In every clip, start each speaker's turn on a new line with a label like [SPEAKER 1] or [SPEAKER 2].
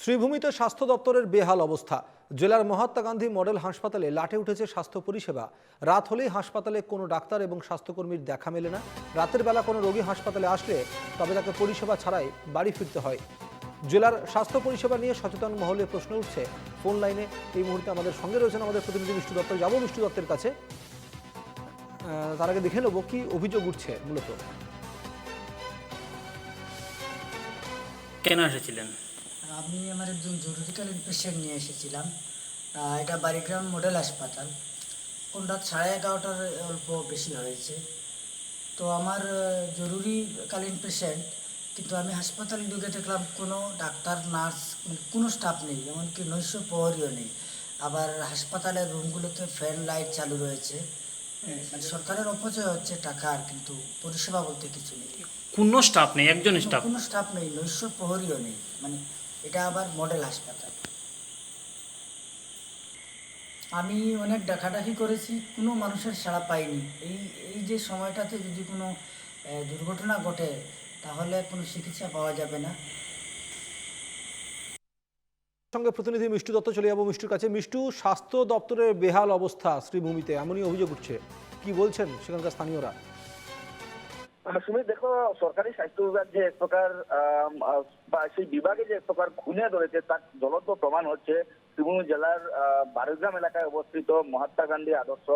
[SPEAKER 1] শ্রীভূমিতে স্বাস্থ্য দপ্তরের বেহাল অবস্থা। জেলার মহাত্মা গান্ধী মডেল হাসপাতালে লাটে উঠেছে স্বাস্থ্য পরিষেবা। রাত হলেই হাসপাতালে কোনো ডাক্তার এবং স্বাস্থ্যকর্মীর দেখা মেলে না। রাতের বেলা কোনো রোগী হাসপাতালে আসলে তবে তাকে পরিষেবা ছাড়াই বাড়ি ফিরতে হয়। জেলার স্বাস্থ্য পরিষেবা নিয়ে সচেতন মহলে প্রশ্ন উঠছে। ফোন লাইনে এই মুহূর্তে আমাদের সঙ্গে রয়েছেন আমাদের প্রতিনিধি বিষ্ণু দত্ত। যাব বিষ্ণু দত্তের কাছে। তার আগে দেখে নেব কি অভিযোগ উঠছে মূলত।
[SPEAKER 2] কেন এসেছিলেন?
[SPEAKER 3] আমি আমার একজন জরুরিকালীন পেশেন্ট নিয়ে এসেছিলাম। এটা বাড়িগ্রাম মডেল হাসপাতাল। কোন রাত সাড়ে এগারোটার অল্প বেশি হয়েছে। তো আমার জরুরিকালীন পেশেন্ট কিন্তু আমি হাসপাতালে ঢুকে দেখলাম কোনো ডাক্তার নার্স কোনো স্টাফ নেই এমনকি নৈশ প্রহরীও নেই। আবার হাসপাতালের রুমগুলোতে ফ্যান লাইট চালু রয়েছে। মানে সরকারের অপচয় হচ্ছে টাকার কিন্তু পরিষেবা বলতে কিছু নেই।
[SPEAKER 2] কোনো স্টাফ নেই একজন স্টাফ
[SPEAKER 3] কোনো স্টাফ নেই নৈশ প্রহরীও নেই। মানে এটা আবার মডেল হাসপাতাল। আমি অনেক ডাকাডাকি করেছি, কোনো মানুষের সাড়া পাইনি। এই এই যে সময়টাতে যদি কোনো দুর্ঘটনা ঘটে, তাহলে কোনো চিকিৎসা পাওয়া যাবে না।
[SPEAKER 1] সঙ্গে প্রতিনিধি মিষ্টু দত্ত চলে যাব মিষ্টুর কাছে। মিষ্টু, স্বাস্থ্য দপ্তরের বেহাল অবস্থা শ্রীভূমিতে, এমনই অভিযোগ উঠছে। কি বলছেন সেখানকার স্থানীয়রা?
[SPEAKER 4] আহ, সুমিত দেখো সরকারি স্বাস্থ্য বিভাগ যে এক প্রকার বা সেই বিভাগে যে এক প্রকার খুনে ধরেছে তার জ্বলন্ত প্রমাণ হচ্ছে শ্রীভূমি জেলার বারুগ্রাম এলাকায় অবস্থিত মহাত্মা গান্ধী আদর্শ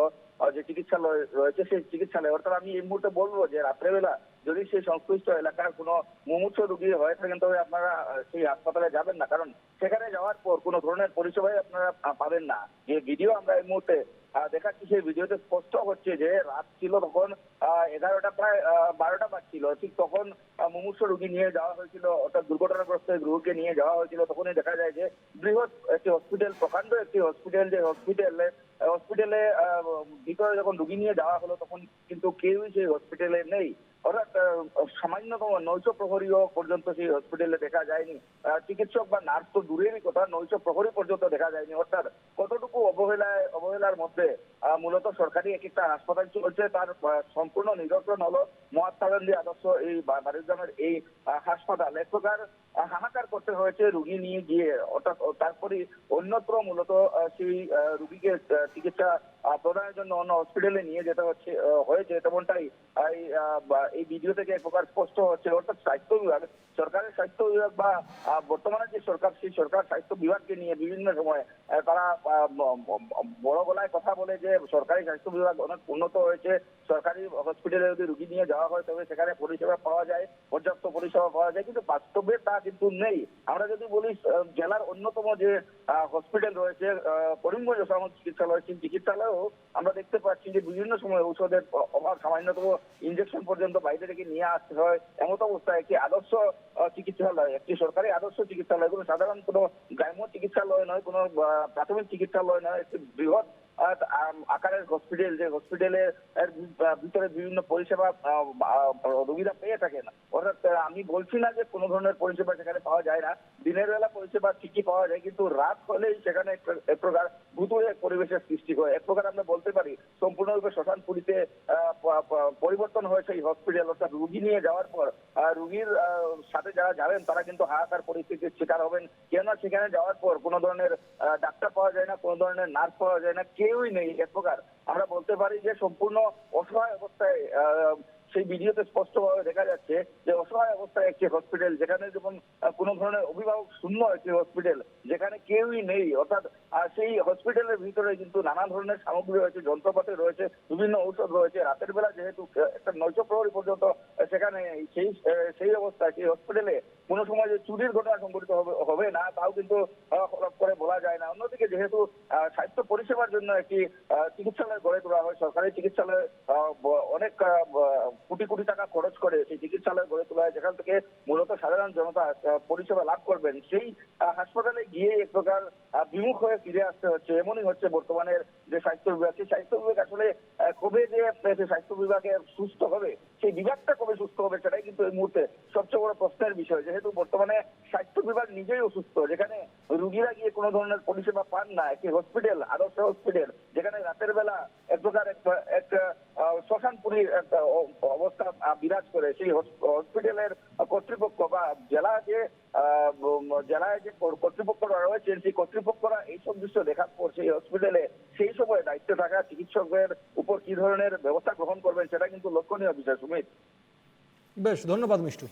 [SPEAKER 4] যে চিকিৎসালয় রয়েছে সেই চিকিৎসালয়। অর্থাৎ আমি এই মুহূর্তে বলব যে রাত্রেবেলা যদি সেই সংশ্লিষ্ট এলাকার কোনো মুমূর্ষ রোগী হয়ে থাকেন তবে আপনারা সেই হাসপাতালে যাবেন না। কারণ সেখানে যাওয়ার পর কোনো ধরনের পরিষেবাই আপনারা পাবেন না। যে ভিডিও আমরা এই মুহূর্তে দেখাচ্ছি সেই ভিডিওতে স্পষ্ট হচ্ছে যে রাত ছিল তখন এগারোটা প্রায় বারোটা বাজছিল। ঠিক তখন মুমূর্ষ রোগী নিয়ে যাওয়া হয়েছিল, অর্থাৎ দুর্ঘটনাগ্রস্ত গৃহকে নিয়ে যাওয়া হয়েছিল। তখনই দেখা যায় যে বৃহৎ একটি হসপিটাল প্রকাণ্ড একটি হসপিটাল যে হসপিটালে হসপিটালে ভিতরে যখন রুগী নিয়ে যাওয়া হলো, তখন কিন্তু কেউই সেই হসপিটালে নেই। অর্থাৎ সামান্যতম নৈশ প্রহরীও পর্যন্ত সেই হসপিটালে দেখা যায়নি। চিকিৎসক বা নার্স তো দূরেরই কথা নৈশ প্রহরী পর্যন্ত দেখা যায়নি। অর্থাৎ কতটুকু অবহেলায়, অবহেলার মধ্যে মূলত সরকারি এক একটা হাসপাতাল চলছে। তার সম্পূর্ণ নিরসন হলো মহাত্মা গান্ধী আদর্শ এই বারিগ্রামের এই হাসপাতাল। এক প্রকার হাহাকার করতে হয়েছে রুগী নিয়ে গিয়ে। অর্থাৎ তারপরে অন্যত্র মূলত সেই রুগীকে চিকিৎসা প্রদানের জন্য অন্য হসপিটালে নিয়ে যেতে হচ্ছে হয়েছে তেমনটাই এই ভিডিও থেকে এক প্রকার স্পষ্ট হচ্ছে। অর্থাৎ স্বাস্থ্য বিভাগ, সরকারের স্বাস্থ্য বিভাগ বা বর্তমানে যে সরকার, সেই সরকার স্বাস্থ্য বিভাগকে নিয়ে বিভিন্ন সময় তারা বড় গলায় কথা বলে যে সরকারি স্বাস্থ্য বিভাগ অনেক উন্নত হয়েছে। সরকারি হসপিটালে যদি রুগী নিয়ে যাওয়া হয়, তবে সেখানে পরিষেবা পাওয়া যায়, পর্যাপ্ত পরিষেবা পাওয়া যায়, কিন্তু বাস্তবে তা কিন্তু নেই। আমরা যদি বলি জেলার অন্যতম যে হসপিটাল রয়েছে করিমগঞ্জ সামন্ত চিকিৎসালয়, সেই চিকিৎসালয়েও আমরা দেখতে পাচ্ছি যে বিভিন্ন সময় ঔষধের অভাব, সামান্যতম ইঞ্জেকশন পর্যন্ত বাইরে থেকে নিয়ে আসতে হয়। এমত অবস্থায় একটি আদর্শ চিকিৎসালয়, একটি সরকারি আদর্শ চিকিৎসালয়, কোনো সাধারণ কোনো গ্রাম্য চিকিৎসালয় নয়, কোনো প্রাথমিক চিকিৎসালয় নয়, একটি বৃহৎ আকারের হসপিটাল যে হসপিটালের ভিতরে বিভিন্ন পরিষেবা রোগীরা পেয়ে থাকেন। অর্থাৎ আমি বলছি না যে কোনো ধরনের পরিষেবা সেখানে পাওয়া যায় না। দিনের বেলা পরিষেবা ঠিকই পাওয়া যায়, কিন্তু রাত হলেই সেখানে এক প্রকার ভূতুরে পরিবেশের সৃষ্টি হয়। এক প্রকার আমরা বলতে পারি, সম্পূর্ণরূপে শ্মশান পুরীতে পরিবর্তন হয়েছে এই হসপিটাল অর্থাৎ রুগী নিয়ে যাওয়ার পর রুগীর যারা যাবেন, তারা কিন্তু হাহাকার পরিস্থিতির শিকার হবেন। কেননা সেখানে যাওয়ার পর কোনো ধরনের ডাক্তার পাওয়া যায় না, কোনো ধরনের নার্স পাওয়া যায় না, কেউই নেই এক প্রকার। আমরা বলতে পারি যে সম্পূর্ণ অসহায় অবস্থায় সেই ভিডিওতে স্পষ্টভাবে দেখা যাচ্ছে যে অসহায় অবস্থায় একটি হসপিটাল যেখানে যেমন কোন ধরনের অভিভাবক শূন্য একটি হসপিটাল যেখানে কেউই নেই। অর্থাৎ সেই হসপিটালের ভিতরে কিন্তু নানা ধরনের সামগ্রী রয়েছে, যন্ত্রপাতি রয়েছে, বিভিন্ন ঔষধ রয়েছে। রাতের বেলা যেহেতু একটা নৈশ প্রহরী পর্যন্ত, সেখানে সেই সেই অবস্থায় সেই হসপিটালে কোনো সময় যে চুরির ঘটনা সংঘটিত হবে না, তাও কিন্তু করে বলা যায় না। অন্যদিকে যেহেতু স্বাস্থ্য পরিষেবার জন্য একটি চিকিৎসালয় গড়ে তোলা হয়, সরকারি চিকিৎসালয় অনেক কোটি কোটি টাকা খরচ করে সেই চিকিৎসালয় গড়ে তোলা হয়, যেখান থেকে মূলত সাধারণ জনতা পরিষেবা লাভ করবেন। সেই হাসপাতালে গিয়ে এক প্রকার বিমুখ হয়ে ফিরে আসতে হচ্ছে। এমনই হচ্ছে বর্তমানের যে স্বাস্থ্য বিভাগ। সেই স্বাস্থ্য বিভাগ আসলে কবে যে স্বাস্থ্য বিভাগে সুস্থ হবে, সেই বিভাগটা কবে সুস্থ হবে সেটাই কিন্তু এই মুহূর্তে সবচেয়ে বড় প্রশ্নের বিষয়। যেহেতু বর্তমানে স্বাস্থ্য বিভাগ নিজেই অসুস্থ, যেখানে রুগীরা গিয়ে কোনো ধরনের পরিষেবা পান না, একটি হসপিটাল আদর্শ হসপিটাল যেখানে রাতের বেলা এক প্রকার এক- এক আহ, শ্মশানপুরীর একটা অ- অবস্থা বিরাজ করে সেই হসপিটালের কর্তৃপক্ষ বা জেলা যে জেলায় যে কর- কর্তৃপক্ষরা রয়েছেন, সেই কর্তৃপক্ষরা এইসব দৃশ্য দেখার পর সেই হসপিটালে সেই সময় দায়িত্বে থাকা চিকিৎসকদের উপর কি ধরনের ব্যবস্থা গ্রহণ করবেন, সেটা কিন্তু লক্ষণীয় বিষয়, সুমিত।
[SPEAKER 1] বেশ, ধন্যবাদ মিষ্টু।